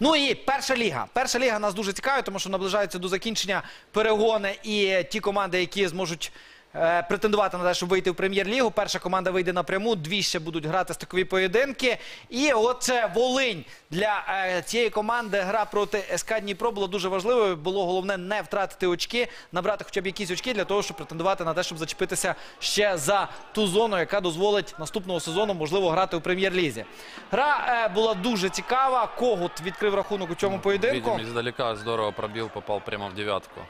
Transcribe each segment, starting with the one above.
Ну і перша ліга. Перша ліга нас дуже цікавить, тому що наближаються до закінчення перегони і ті команди, які зможуть претендувати на те, щоб вийти в прем'єр-лігу. Перша команда вийде напряму, дві ще будуть грати стикові поєдинки. І от це Волинь для е, цієї команди гра проти СК Дніпро була дуже важливою. Було головне не втратити очки, набрати хоча б якісь очки для того, щоб претендувати на те, щоб зачепитися ще за ту зону, яка дозволить наступного сезону можливо грати у прем'єр-лізі. Гра е, була дуже цікава. Когут відкрив рахунок у цьому поєдинку. Видим, издалека здорово пробил, попал прямо в девятку.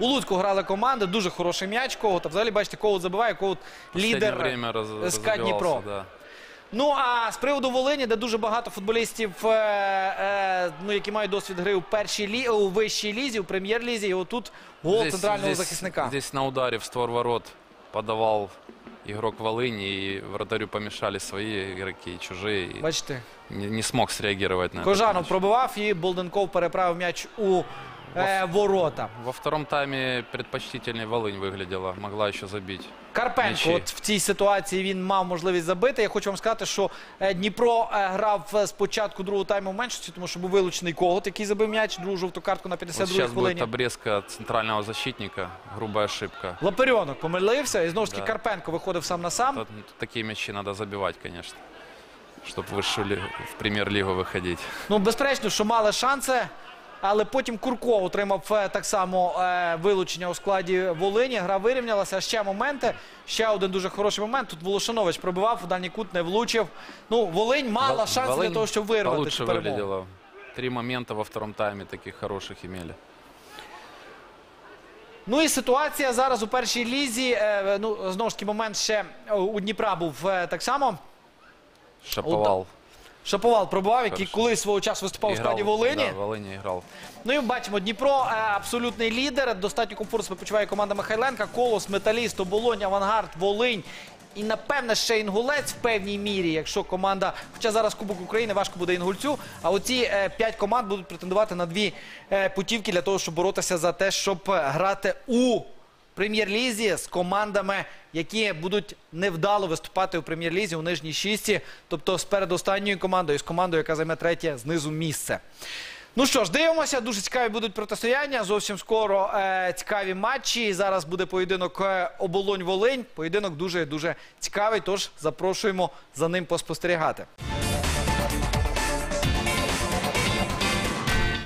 У Луцьку грали команди, дуже хороший м'яч. Когут. А взагалі, бачите, Когут забиває, Последнее лідер время СК Дніпро. да. Ну а з приводу Волині, де дуже багато футболістів, е, е, ну, які мають досвід гри у першій лі... у вищій лізі, у прем'єр-лізі. І отут гол Здесь- центрального здесь- захисника. Здесь на ударе в створ ворот подавал игрок Волыни, и вратарю помешали свои игроки, и чужие. и Бачите, не, не смог среагировать на Кожанов пробивав і Болденков переправив м'яч у е, ворота. Во втором тайме предпочтительнее Волынь выглядела, могла еще забить. Карпенко, М'ячі. от в цій ситуації він мав можливість забити. Я хочу вам сказати, що е, Дніпро е, грав е, спочатку другого тайму в меншості, тому що був вилучений когот, який забив м'яч, другу жовту картку на Вот 52-й сейчас будет хвилині. обрезка от центрального защитника, грубая ошибка. Лаперіонок помилився, і знову ж таки Да. Карпенко виходив сам на сам. Тут Такие мячи надо забивать, конечно, чтобы в высшую лигу- в премьер-лигу выходить. Ну, безперечно, що мали шанси, але потім Курко отримав е, так само е, вилучення у складі Волині. Гра вирівнялася. Ще моменти. Ще один дуже хороший момент. Тут Волошанович пробивав, у дальній кут не влучив. Ну, Волинь мала шанси для того, щоб вирвати Получше цю перемогу. выглядело. Три момента во втором тайме таких хороших имели. Ну і ситуація зараз у першій лізі. е, Ну, знову ж таки, момент ще у Дніпра був так само. Шаповал. Шаповал пробивав, який Хорошо. колись свого часу виступав у складі Волині. Да, Волыни играл. Ну і бачимо, Дніпро е, абсолютний лідер. Достатньо комфортно себе почуває команда Михайленка. Колос, Металіст, Оболонь, Авангард, Волинь. І напевне ще інгулець в певній мірі, якщо команда, хоча зараз Кубок України важко буде інгульцю. А оці е, п'ять команд будуть претендувати на дві е, путівки для того, щоб боротися за те, щоб грати у прем'єр-лізі з командами, які будуть невдало виступати у прем'єр-лізі у нижній шісті, тобто з передостанньою командою, з командою, яка займе третє знизу місце. Ну що ж, дивимося. Дуже цікаві будуть протистояння. Зовсім скоро е, цікаві матчі. Зараз буде поєдинок е, Оболонь-Волинь. Поєдинок дуже дуже цікавий. Тож запрошуємо за ним поспостерігати.